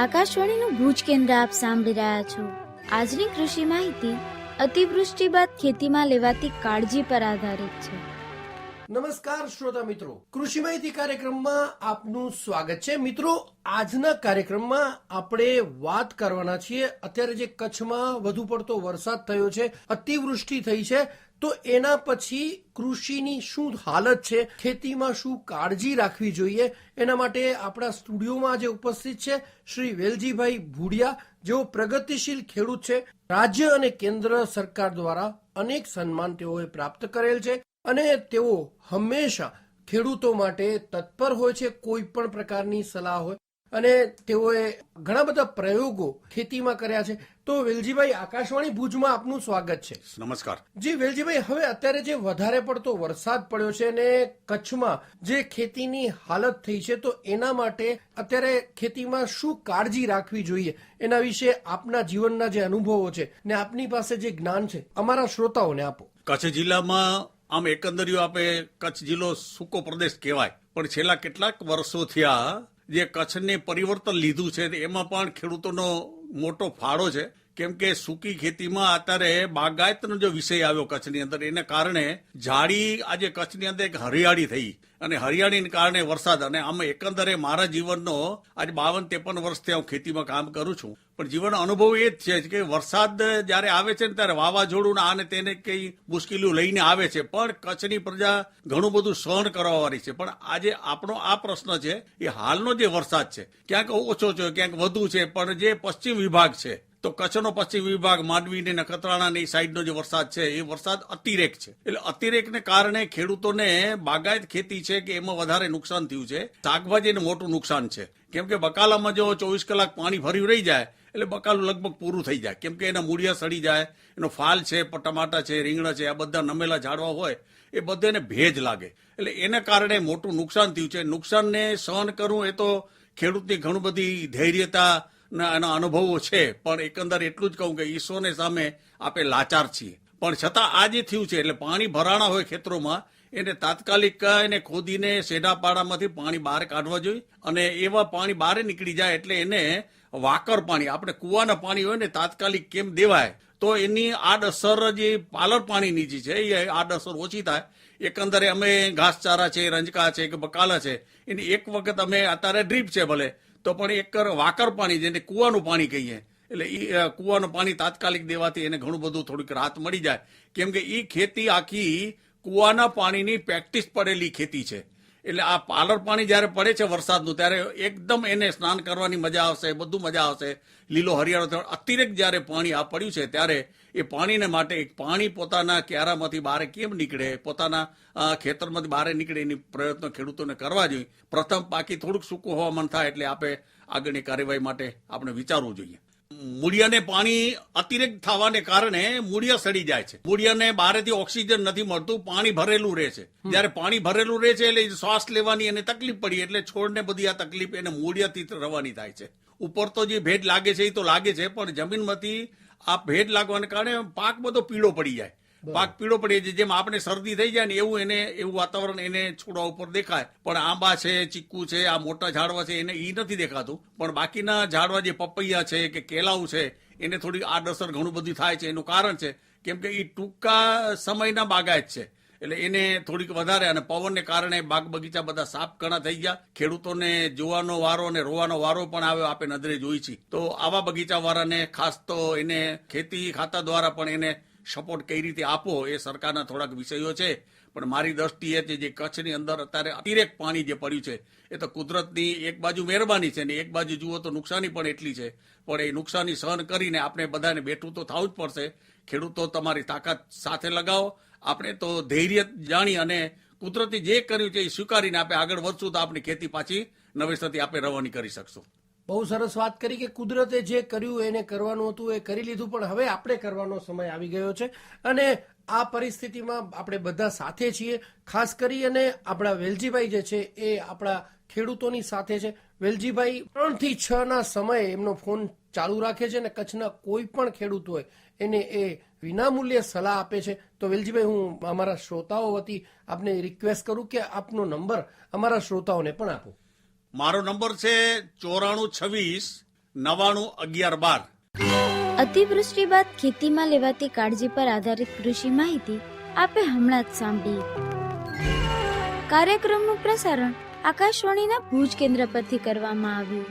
આકાશવાણીનું ભુજ કેન્દ્ર આપ સાંભળી રહ્યા છો. આજની કૃષિ માહિતી અતિવૃષ્ટિ બાદ ખેતીમાં લેવાતી કાળજી પર આધારિત છે. નમસ્કાર શ્રોતા મિત્રો. કૃષિ માહિતી કાર્યક્રમમાં આપનું સ્વાગત છે. મિત્રો, આજના કાર્યક્રમમાં આપણે વાત કરવાના છીએ. અત્યારે જે કચ્છમાં વધુ પડતો વરસાદ થયો છે, અતિવૃષ્ટિ થઈ છે, તો એના પછી કૃષિની શું હાલત છે, ખેતીમાં શું કાળજી રાખવી જોઈએ, એના માટે આપણા સ્ટુડિયોમાં આજે ઉપસ્થિત છે શ્રી વેલજીભાઈ ભુડિયા. જેઓ પ્રગતિશીલ ખેડૂત છે. રાજ્ય અને કેન્દ્ર સરકાર દ્વારા અનેક સન્માન તેઓએ પ્રાપ્ત કરેલ છે. અને તેઓ હંમેશા ખેડૂતો માટે તત્પર હોય છે કોઈ પણ પ્રકારની સલાહ હોય. અને તેઓએ ઘણા બધા પ્રયોગો ખેતીમાં કર્યા છે. તો વેલજીભાઈ આકાશવાણી ભુજમાં આપનું સ્વાગત છે. નમસ્કાર. જી વેલજીભાઈ હવે અત્યારે જે વધારે પડતો વરસાદ પડ્યો છે અને કચ્છમાં જે ખેતીની હાલત થઈ છે તો એના માટે અત્યારે ખેતીમાં શું કાળજી રાખવી જોઈએ? એના વિશે આપના જીવનના જે અનુભવો છે ને આપની પાસે જે જ્ઞાન છે અમારા શ્રોતાઓને આપો. કચ્છ જિલ્લામાં આમ એકંદરીઓ આપે કચ્છ જિલ્લો સૂકો પ્રદેશ કહેવાય. પણ છેલ્લા કેટલાક વર્ષોથી આ જે કચ્છને પરિવર્તન લીધું છે, એમાં પણ ખેડૂતોનો મોટો ફાળો છે. કેમ કે સૂકી ખેતીમાં અત્યારે બાગાયતનો જે વિષય આવ્યો કચ્છની અંદર, એને કારણે ઝાડી આજે કચ્છની અંદર એક હરિયાળી થઈ. અને હરિયાળીને કારણે વરસાદ, અને આમ એકંદરે મારા જીવનનો આજે બાવન ત્રેપન વર્ષથી હું ખેતીમાં કામ કરું છું. પણ જીવનનો અનુભવ એ જ છે કે વરસાદ જ્યારે આવે છે ને ત્યારે વાવાઝોડું આને તેને કઈ મુશ્કેલીઓ લઈને આવે છે. પણ કચ્છની પ્રજા ઘણું બધું સહન કરવાવાળી છે. પણ આજે આપણો આ પ્રશ્ન છે, એ હાલનો જે વરસાદ છે, ક્યાંક ઓછો છે, ક્યાંક વધુ છે, પણ જે પશ્ચિમ વિભાગ છે તો કચ્છનો પશ્ચિમ વિભાગ માંડવી ને નખત્રાણાની સાઈડનો જે વરસાદ છે, એ વરસાદ અતિરેક છે. એટલે અતિરેકને કારણે ખેડૂતોને બાગાયત ખેતી છે કે એમાં વધારે નુકસાન થયું છે. શાકભાજીને મોટું નુકસાન છે. કેમ કે બકાલામાં જો ચોવીસ કલાક પાણી ભર્યું રહી જાય, એટલે બકાલું લગભગ પૂરું થઈ જાય. કેમ કે એના મૂળિયા સડી જાય, એનો ફાલ છે ટમાટા છે, રીંગણા છે, આ બધા નમેલા ઝાડવા હોય, એ બધાને ભેજ લાગે. એટલે એને કારણે મોટું નુકસાન થયું છે. નુકસાનને સહન કરવું એ તો ખેડૂતની ઘણું બધી ધૈર્યતા એના અનુભવો છે, પણ એકંદર એટલું જ કહું કે ઈશ્વરને સામે આપણે લાચાર છીએ. પણ છતાં આ જે થયું છે, એટલે પાણી ભરાણા હોય ખેતરોમાં, એને તાત્કાલિક એને ખોદીને શેઢાપાડામાંથી પાણી બહાર કાઢવા જોઈએ અને એવા પાણી બહાર નીકળી જાય એટલે એને વાકર પાણી, આપણે કુવાના પાણી હોય ને તાત્કાલિક કેમ દેવાય? તો એની આડઅસર જે પાલર પાણીની જે છે, એ આડઅસર ઓછી થાય. એકંદરે અમે ઘાસચારા છે, રંજકા છે કે બકાલા છે, એની એક વખત અમે અત્યારે ડ્રીપ છે ભલે. તો પણ એક વાકર પાણી જેને કુવાનું પાણી કહીએ. એટલે એ કુવાનું પાણી તાત્કાલિક દેવાથી એને ઘણું બધું થોડીક રાહત મળી જાય. કેમ કે એ ખેતી આખી કુવાના પાણીની પ્રેક્ટિસ પડેલી ખેતી છે. એટલે આ પાલર પાણી જ્યારે પડે છે વરસાદનું, ત્યારે એકદમ એને સ્નાન કરવાની મજા આવશે, બધું મજા આવશે. લીલો હરિયાળો અતિરેક જ્યારે પાણી આ પડ્યું છે, ત્યારે એ પાણીને માટે પાણી પોતાના ક્યારામાંથી બહાર કેમ નીકળે? પોતાના ખેતરમાંથી બહાર નીકળે એની પ્રયત્નો ખેડૂતોને કરવા જોઈએ. પ્રથમ બાકી થોડુંક સૂકું હવામાન થાય એટલે આપણે આગળની કાર્યવાહી માટે આપણે વિચારવું જોઈએ. મૂળિયાને પાણી અતિરેક થવાને કારણે મૂળિયા સડી જાય છે. મૂળિયાને બહારેથી ઓક્સિજન નથી મળતું પાણી ભરેલું રહે છે. જ્યારે પાણી ભરેલું રહે છે એટલે શ્વાસ લેવાની એને તકલીફ પડી એટલે છોડને બધી આ તકલીફ એને મૂળિયાથી રવાની થાય છે. ઉપર તો જે ભેજ લાગે છે એ તો લાગે છે પણ જમીનમાંથી આ ભેજ લાગવાને કારણે પાક બધો પીળો પડી જાય. પાક પીળો પડી જાય જેમ આપણે શરદી થઈ જાય ને એવું એને, એવું વાતાવરણ એને છોડવા ઉપર દેખાય. પણ આંબા છે, ચીકુ છે, આ મોટા ઝાડવા છે, એને એ નથી દેખાતું. પણ બાકીના ઝાડવા જે પપૈયા છે કે કેલાઉ છે, એને થોડી આડઅસર ઘણું બધું થાય છે. એનું કારણ છે કેમ કે એ ટૂંકા સમયના બાગાયત છે. એટલે એને થોડીક વધારે અને પવનને કારણે બાગ બગીચા બધા સાફ ઘણા થઈ ગયા. ખેડૂતોને જોવાનો વારો અને રોવાનો વારો પણ આવ્યો આપણે નજરે જોઈ છે. તો આવા બગીચા વાળાને ખાસ તો એને ખેતી ખાતા દ્વારા પણ એને સપોર્ટ કઈ રીતે આપો એ સરકારના થોડાક વિષયો છે. પણ મારી દ્રષ્ટિએ તે જે કચ્છની અંદર અત્યારે અતિરેક પાણી જે પડ્યું છે, એ તો કુદરતની એક બાજુ મહેરબાની છે ને એક બાજુ જુઓ તો નુકસાની પણ એટલી છે. પણ એ નુકસાની સહન કરીને આપણે બધાને બેઠું તો થવું જ પડશે. ખેડૂતો તમારી તાકાત સાથે લગાવો. આપણે તો ધૈર્ય જાણી અને કુદરતી જે કર્યું છે એ સ્વીકારીને આપણે આગળ વધશું તો આપણી ખેતી પાછી નવેસરથી આપણે રવાની કરી શકશું. બહુ સરસ વાત કરી કે કુદરતે જે કર્યું, એને કરવાનું હતું, એ કરી લીધું, પણ હવે આપણે કરવાનો સમય આવી ગયો છે. અને આ પરિસ્થિતિમાં આપણે બધા સાથે છીએ, ખાસ કરી અને આપણા વેલજીભાઈ જે છે, એ આપણા ખેડૂતોની સાથે છે. વેલજીભાઈ ત્રણથી છ ના સમયે એમનો ફોન ચાલુ રાખે છે અને કચ્છના કોઈ પણ ખેડૂત હોય, એને એ વિનામૂલ્યે સલાહ આપે છે. તો વેલજીભાઈ, હું અમારા શ્રોતાઓ વતી આપને રિક્વેસ્ટ કરું કે આપનો નંબર અમારા શ્રોતાઓને પણ આપો. મારો નંબર છે ચોરાણું છવ્વીસ નવાણું અગિયાર બાર. અતિવૃષ્ટિ બાદ ખેતીમાં લેવાતી કાળજી પર આધારિત કૃષિ માહિતી આપે હમણાં જ સાંભળી. કાર્યક્રમનું પ્રસારણ આકાશવાણીના ભુજ કેન્દ્ર પરથી કરવામાં આવ્યું.